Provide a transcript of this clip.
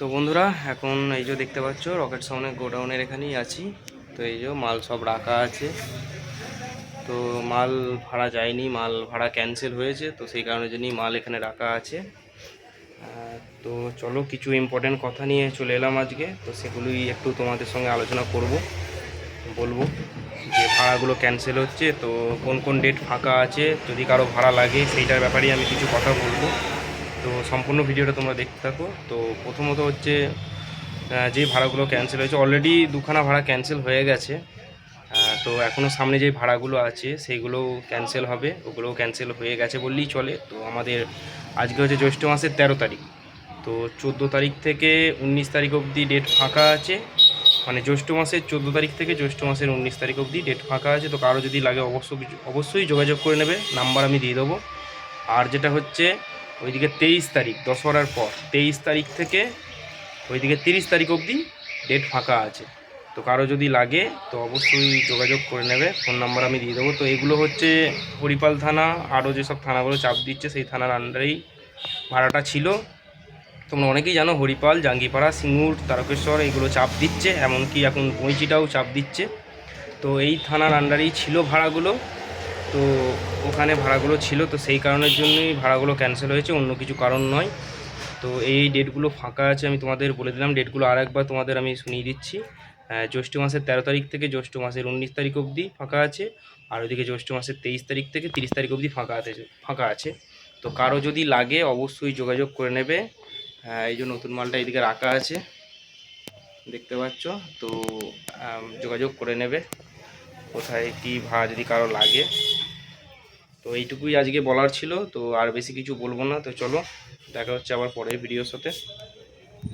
তো বন্ধুরা, এখন এই যে দেখতে পাচ্ছ, রকেট সাউন্ডের গোডাউনের এখানেই আছি। তো এই যে মাল সব রাখা আছে। তো মাল ভাড়া যায়নি, মাল ভাড়া ক্যান্সেল হয়েছে, তো সেই কারণের জন্যই মাল এখানে রাখা আছে। তো চলো, কিছু ইম্পর্টেন্ট কথা নিয়ে চলে এলাম আজকে। তো সেগুলোই একটু তোমাদের সঙ্গে আলোচনা করব, বলব যে ভাড়াগুলো ক্যান্সেল হচ্ছে, তো কোন কোন ডেট ফাঁকা আছে, যদি কারও ভাড়া লাগে, সেইটার ব্যাপারেই আমি কিছু কথা বলব। তো সম্পূর্ণ ভিডিওটা তোমরা দেখতে থাকো। তো প্রথমত হচ্ছে যে ভাড়াগুলো ক্যান্সেল হয়েছে অলরেডি দুখানা ভাড়া ক্যান্সেল হয়ে গেছে। তো এখনও সামনে যে ভাড়াগুলো আছে সেইগুলোও ক্যান্সেল হবে। ওগুলোও ক্যান্সেল হয়ে গেছে বললেই চলে। তো আমাদের আজকে হচ্ছে জ্যৈষ্ঠ মাসের তেরো তারিখ। তো চোদ্দ তারিখ থেকে উনিশ তারিখ অবধি ডেট ফাঁকা আছে। মানে জ্যৈষ্ঠ মাসের চোদ্দ তারিখ থেকে জ্যৈষ্ঠ মাসের উনিশ তারিখ অবধি ডেট ফাঁকা আছে। তো কারও যদি লাগে অবশ্যই অবশ্যই যোগাযোগ করে নেবে। নাম্বার আমি দিয়ে দেবো। আর যেটা হচ্ছে ওইদিকে তেইশ তারিখ দশহরার পর। তেইশ তারিখ থেকে ওইদিকে তিরিশ তারিখ অবধি ডেট ফাঁকা আছে। তো কারও যদি লাগে, তো অবশ্যই যোগাযোগ করে নেবে। ফোন নাম্বার আমি দিয়ে দেবো। তো এগুলো হচ্ছে হরিপাল থানা, আরও যেসব থানাগুলো চাপ দিচ্ছে, সেই থানার আন্ডারেই ভাড়াটা ছিল। তোমরা অনেকেই জানো, হরিপাল, জাঙ্গিপাড়া, সিঙ্গুর, তারকেশ্বর, এগুলো চাপ দিচ্ছে। এমনকি এখন বইচিটাও চাপ দিচ্ছে। তো এই থানার আন্ডারেই ছিল ভাড়াগুলো। তো ওখানে ভাড়াগুলো ছিল, তো সেই কারণের জন্যই ভাড়াগুলো ক্যান্সেল হয়েছে, অন্য কিছু কারণ নয়। তো এই ডেটগুলো ফাঁকা আছে, আমি তোমাদের বলে দিলাম। ডেটগুলো আর একবার তোমাদের আমি শুনিয়ে দিচ্ছি। জ্যৈষ্ঠ মাসের তেরো তারিখ থেকে জ্যৈষ্ঠ মাসের উনিশ তারিখ অবধি ফাঁকা আছে, আর ওইদিকে জ্যৈষ্ঠ মাসের তেইশ তারিখ থেকে তিরিশ তারিখ অবধি ফাঁকা আছে ফাঁকা আছে। তো কারও যদি লাগে, অবশ্যই যোগাযোগ করে নেবে। এই যে নতুন মালটা এইদিকে রাখা আছে, দেখতে পাচ্ছ? তো যোগাযোগ করে নেবে। কোথায় কি ভাড়া যদি কারও লাগে। তো এইটুকুই আজকে বলার ছিল, তো আর বেশি কিছু বলব না। তো চলো, দেখা হচ্ছে আবার পরের ভিডিওর সাথে।